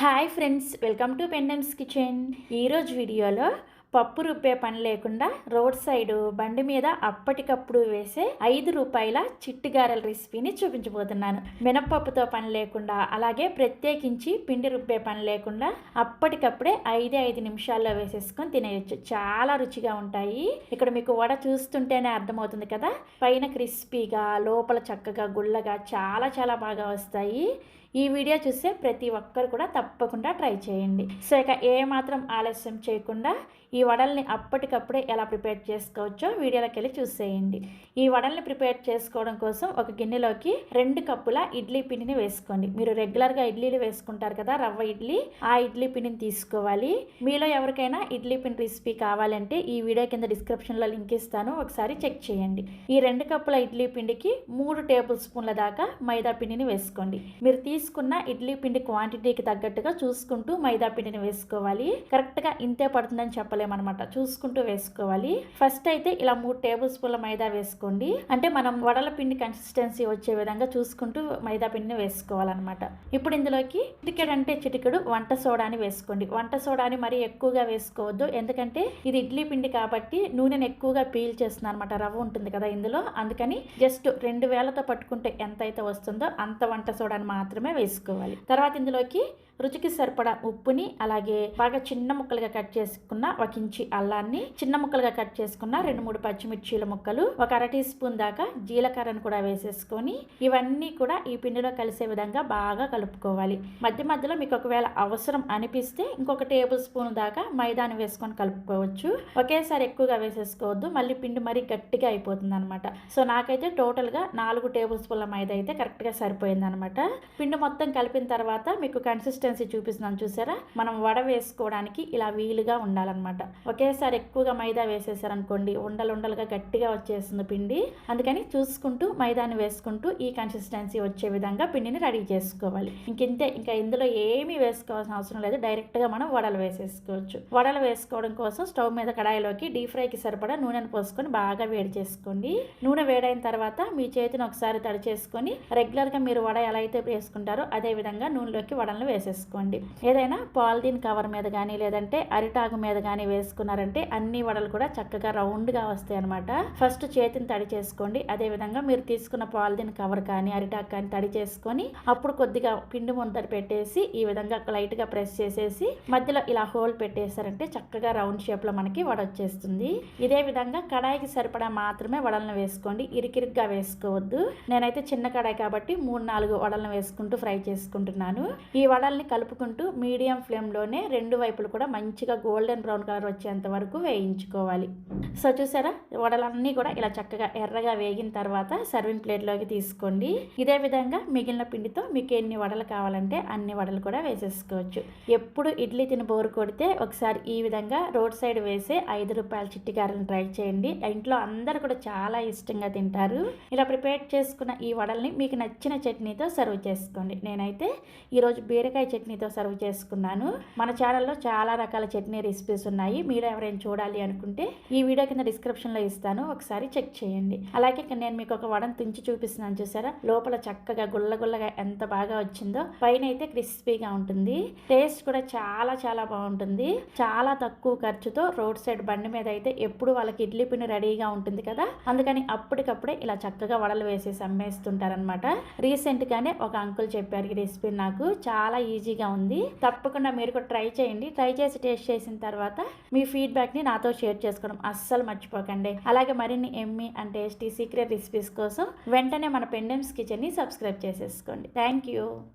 Hi friends welcome to Pendem's kitchen ఈరోజు వీడియోలో పప్పు రుబ్బే పని లేకుండా రోడ్ సైడ్ బండి మీద అప్పటికప్పుడు వేసే ఐదు రూపాయల చిట్టుగారెల రెసిపీని చూపించబోతున్నాను. మినపప్పుతో పని లేకుండా అలాగే ప్రత్యేకించి పిండి రుబ్బే పని లేకుండా అప్పటికప్పుడే ఐదే ఐదు నిమిషాల్లో వేసేసుకొని తినేయచ్చు. చాలా రుచిగా ఉంటాయి. ఇక్కడ మీకు వడ చూస్తుంటేనే అర్థమవుతుంది కదా. పైన క్రిస్పీగా లోపల చక్కగా గుల్లగా చాలా చాలా బాగా వస్తాయి. ఈ వీడియో చూస్తే ప్రతి ఒక్కరు కూడా తప్పకుండా ట్రై చేయండి. సో ఇక ఏమాత్రం ఆలస్యం చేయకుండా ఈ వడల్ని అప్పటికప్పుడే ఎలా ప్రిపేర్ చేసుకోవచ్చో వీడియోలోకి వెళ్ళి చూసేయండి. ఈ వడల్ని ప్రిపేర్ చేసుకోవడం కోసం ఒక గిన్నెలోకి రెండు కప్పుల ఇడ్లీ పిండిని వేసుకోండి. మీరు రెగ్యులర్గా ఇడ్లీలు వేసుకుంటారు కదా రవ్వ ఇడ్లీ ఆ ఇడ్లీ పిండిని తీసుకోవాలి. మీలో ఎవరికైనా ఇడ్లీ పిండి రెసిపీ కావాలంటే ఈ వీడియో కింద డిస్క్రిప్షన్లో లింక్ ఇస్తాను ఒకసారి చెక్ చేయండి. ఈ రెండు కప్పుల ఇడ్లీ పిండికి మూడు టేబుల్ స్పూన్ల దాకా మైదా పిండిని వేసుకోండి. మీరు తీసుకున్న ఇడ్లీ పిండి క్వాంటిటీకి తగ్గట్టుగా చూసుకుంటూ మైదా పిండిని వేసుకోవాలి. కరెక్ట్గా ఇంతే పడుతుందని చెప్పలేమన్నమాట. చూసుకుంటూ వేసుకోవాలి. ఫస్ట్ అయితే ఇలా మూడు టేబుల్ స్పూన్ల మైదా వేసుకోండి. అంటే మనం వడల పిండి కన్సిస్టెన్సీ వచ్చే విధంగా చూసుకుంటూ మైదా పిండిని వేసుకోవాలన్నమాట. ఇప్పుడు ఇందులోకి చిటికెడు అంటే చిటికెడు వంట సోడాని వేసుకోండి. వంట సోడాని మరీ ఎక్కువగా వేసుకోవద్దు. ఎందుకంటే ఇది ఇడ్లీ పిండి కాబట్టి నూనెను ఎక్కువగా పీల్ చేస్తుంది అనమాట రవ్వ ఉంటుంది కదా ఇందులో. అందుకని జస్ట్ రెండు వేలతో పట్టుకుంటే ఎంత అయితే వస్తుందో అంత వంట సోడాని మాత్రమే వేసుకోవాలి. తర్వాత ఇందులోకి రుచికి సరిపడా ఉప్పుని అలాగే బాగా చిన్న ముక్కలుగా కట్ చేసుకున్న ఒక ఇంచి అల్లాన్ని చిన్న ముక్కలుగా కట్ చేసుకున్న రెండు మూడు పచ్చిమిర్చీల ముక్కలు ఒక అర టీ స్పూన్ దాకా జీలకర్రను కూడా వేసేసుకొని ఇవన్నీ కూడా ఈ పిండిలో కలిసే విధంగా బాగా కలుపుకోవాలి. మధ్య మధ్యలో మీకు ఒకవేళ అవసరం అనిపిస్తే ఇంకొక టేబుల్ స్పూన్ దాకా మైదాని వేసుకొని కలుపుకోవచ్చు. ఒకేసారి ఎక్కువగా వేసేసుకోవద్దు మళ్ళీ పిండి మరీ గట్టిగా అయిపోతుంది అనమాట సో నాకైతే టోటల్గా నాలుగు టేబుల్ స్పూన్ల మైదా అయితే కరెక్ట్గా సరిపోయింది అనమాట పిండి మొత్తం కలిపిన తర్వాత మీకు కన్సిస్టెన్సీ చూపిస్తున్నాను చూసారా? మనం వడ వేసుకోవడానికి ఇలా వీలుగా ఉండాలన్నమాట. ఒకేసారి ఎక్కువగా మైదా వేసేసారనుకోండి ఉండలు ఉండలుగా గట్టిగా వచ్చేస్తుంది పిండి. అందుకని చూసుకుంటూ మైదాని వేసుకుంటూ ఈ కన్సిస్టెన్సీ వచ్చే విధంగా పిండిని రెడీ చేసుకోవాలి. ఇంకింతే ఇంకా ఇందులో ఏమీ వేసుకోవాల్సిన అవసరం లేదు. డైరెక్ట్గా మనం వడలు వేసేసుకోవచ్చు. వడలు వేసుకోవడం కోసం స్టవ్ మీద కడాయిలోకి డీప్ ఫ్రైకి సరిపడా నూనెను పోసుకొని బాగా వేడి చేసుకోండి. నూనె వేడైన తర్వాత మీ చేతిని ఒకసారి తడి చేసుకొని రెగ్యులర్గా మీరు వడ ఎలా అయితే వేసుకుంటారో అదే విధంగా నూనెలోకి వడలను వేసేసుకోండి. ఏదైనా పాలిథీన్ కవర్ మీద కానీ లేదంటే అరిటాకు మీద కానీ వేసుకున్నారంటే అన్ని వడలు కూడా చక్కగా రౌండ్గా వస్తాయి అనమాట ఫస్ట్ చేతిని తడి చేసుకోండి. అదే విధంగా మీరు తీసుకున్న పాలిథీన్ కవర్ కానీ అరిటాకు కానీ తడి చేసుకొని అప్పుడు కొద్దిగా పిండి ముందర పెట్టేసి ఈ విధంగా లైట్గా ప్రెస్ చేసేసి మధ్యలో ఇలా హోల్ పెట్టేశారంటే చక్కగా రౌండ్ షేప్లో మనకి వడ వచ్చేస్తుంది. ఇదే విధంగా కడాయికి సరిపడా మాత్రమే వడలను వేసుకోండి. ఇరికిరిగ్గా వేసుకోవద్దు. నేనైతే చిన్న కడాయి కాబట్టి మూడు నాలుగు వడలను వేసుకుంటూ ఫ్రై చేసుకుంటున్నాను. ఈ వడల్ని కలుపుకుంటూ మీడియం ఫ్లేమ్లోనే రెండు వైపులు కూడా మంచిగా గోల్డెన్ బ్రౌన్ కలర్ వచ్చేంత వరకు వేయించుకోవాలి. సో చూసారా? వడలన్నీ కూడా ఇలా చక్కగా ఎర్రగా వేగిన తర్వాత సర్వింగ్ ప్లేట్లోకి తీసుకోండి. ఇదే విధంగా మిగిలిన పిండితో మీకు ఎన్ని వడలు కావాలంటే అన్ని వడలు కూడా వేసేసుకోవచ్చు. ఎప్పుడు ఇడ్లీ తిని బోరు కొడితే ఒకసారి ఈ విధంగా రోడ్ సైడ్ వేసే ఐదు రూపాయల చిట్టిగారని ట్రై చేయండి. ఇంట్లో అందరు కూడా చాలా ఇష్టంగా తింటారు. ఇలా ప్రిపేర్ చేసుకున్న ఈ వడల్ని మీకు నచ్చిన చట్నీతో సర్వ్ చేసుకోండి. నేనైతే ఈరోజు బీరకాయ చట్నీతో సర్వ్ చేసుకున్నాను. మన ఛానల్లో చాలా రకాల చట్నీ రెసిపీస్ ఉన్నాయి. మీరు ఎవరైనా చూడాలి అనుకుంటే ఈ వీడియో కింద డిస్క్రిప్షన్లో ఇస్తాను. ఒకసారి చెక్ చేయండి. అలాగే ఇక్కడ నేను మీకు ఒక వడను తుంచి చూపిస్తున్నాను చూసారా? లోపల చక్కగా గుల్లగుల్లగా ఎంత బాగా వచ్చిందో. పైన అయితే క్రిస్పీగా ఉంటుంది. టేస్ట్ కూడా చాలా చాలా బాగుంటుంది. చాలా తక్కువ ఖర్చుతో రోడ్ సైడ్ బండి మీద అయితే ఎప్పుడు వాళ్ళకి ఇడ్లీ పిండి రెడీగా ఉంటుంది కదా? అందుకని అప్పటికప్పుడే ఇలా చక్కగా వడలు వేసేసి అమ్మేస్తుంటారనమాట రీసెంట్గానే ఒక అంకుల్ చెప్పారు ఈ రెసిపీ నాకు. చాలా ఈజీగా ఉంది. తప్పకుండా మీరు కూడా ట్రై చేయండి. ట్రై చేసి టేస్ట్ చేసిన తర్వాత మీ ఫీడ్బ్యాక్ని నాతో షేర్ చేసుకోవడం అస్సలు మర్చిపోకండి. అలాగే మరిన్ని yummy and tasty secret recipes కోసం వెంటనే మన పెండెమ్స్ కిచెన్ని సబ్స్క్రైబ్ చేసేసుకోండి. Thank you.